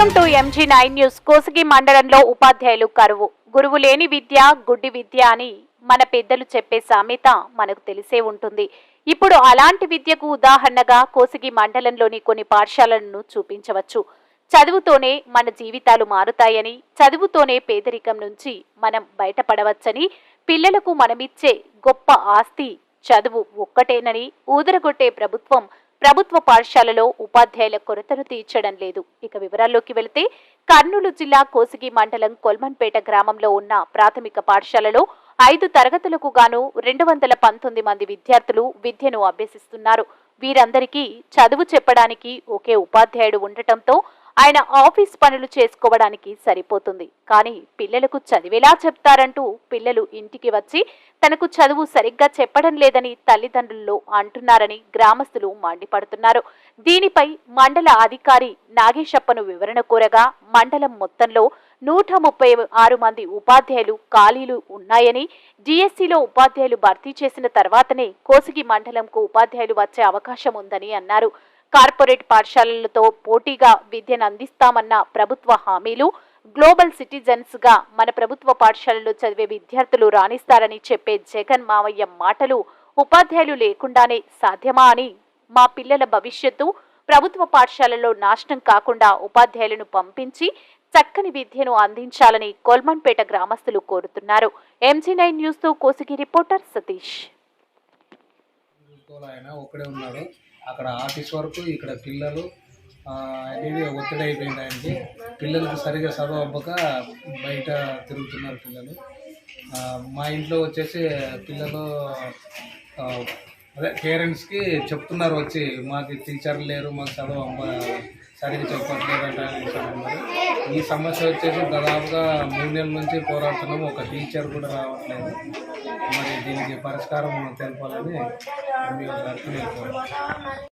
MG nine news Kosagi మండలంలో ఉపాధ్యాయులు కరువు. గురువు లేని విద్య గుడ్డి విద్య అని మన పెద్దలు చెప్పే సామెత మనకు తెలిసే ఉంటుంది. ఇప్పుడు అలాంటి విద్యకు ఉదాహరణగా కోసిగి మండలంలోని కొన్ని పాఠశాలలను చూపించవచ్చు. చదువుతోనే మన జీవితాలు మారుతాయని చదువుతోనే పేదరికం నుంచి మనం బయటపడవచ్చని పిల్లలకు మనమిచ్చే గొప్ప ఆస్తి చదువు ఒక్కటేనని ఊదరగొట్టే ప్రభుత్వం ప్రభుత్వ పాఠశాలలో ఉపాధ్యాయుల కొరతను తీర్చడం లేదు. ఇక వివరాల్లోకి వెళితే కర్నూలు జిల్లా కోసిగి మండలం కొల్మన్పేట గ్రామంలో ఉన్న ప్రాథమిక పాఠశాలలో ఐదు తరగతులకు గాను రెండు వందల పంతొమ్మిది మంది విద్యార్థులు విద్యను అభ్యసిస్తున్నారు. వీరందరికీ చదువు చెప్పడానికి ఒకే ఉపాధ్యాయుడు ఉండటంతో ఆయన ఆఫీస్ పనులు చేసుకోవడానికి సరిపోతుంది. కానీ పిల్లలకు చదివేలా చెప్తారంటూ పిల్లలు ఇంటికి వచ్చి తనకు చదువు సరిగ్గా చెప్పడం లేదని తల్లిదండ్రుల్లో అంటున్నారని గ్రామస్తులు మండిపడుతున్నారు. దీనిపై మండల అధికారి నాగేశప్పను వివరణ కోరగా మండలం మొత్తంలో నూట ముప్పై ఆరు మంది ఉపాధ్యాయులు ఖాళీలు ఉన్నాయని డిఎస్సిలో ఉపాధ్యాయులు భర్తీ చేసిన తర్వాతనే కోసిగి మండలంకు ఉపాధ్యాయులు వచ్చే అవకాశం ఉందని అన్నారు. కార్పొరేట్ పాఠశాలలతో పోటీగా విద్యను అందిస్తామన్న ప్రభుత్వ హామీలు గ్లోబల్ సిటిజన్స్గా మన ప్రభుత్వ పాఠశాలలో చదివే విద్యార్థులు రాణిస్తారని చెప్పే జగన్ మావయ్య మాటలు ఉపాధ్యాయులు లేకుండానే సాధ్యమా అని మా పిల్లల భవిష్యత్తు ప్రభుత్వ పాఠశాలలో నాశనం కాకుండా ఉపాధ్యాయులను పంపించి చక్కని విద్యను అందించాలని కోల్మన్పేట గ్రామస్తులు కోరుతున్నారు. ఎంజీ నైన్ న్యూస్తో కోసిగి రిపోర్టర్ సతీష్. అక్కడ ఆఫీస్ వరకు ఇక్కడ పిల్లలు అనేది ఒత్తిడి అయిపోయింది ఆయనకి. పిల్లలకు సరిగా చదువు అవ్వక బయట తిరుగుతున్నారు పిల్లలు. మా ఇంట్లో వచ్చేసి పిల్లలు అదే పేరెంట్స్కి చెప్తున్నారు వచ్చి మాకు టీచర్లు లేరు మాకు చదువు అమ్మ సరిగ్గా చెప్పట్లేదు అంటారు అన్నారు ఈ సమస్య వచ్చేసి దాదాపుగా మూడు నెలల నుంచి పోరాడుతున్నాము ఒక టీచర్ కూడా రావట్లేదు. మరి దీనికి పరిష్కారం తెలపాలని మేము నేను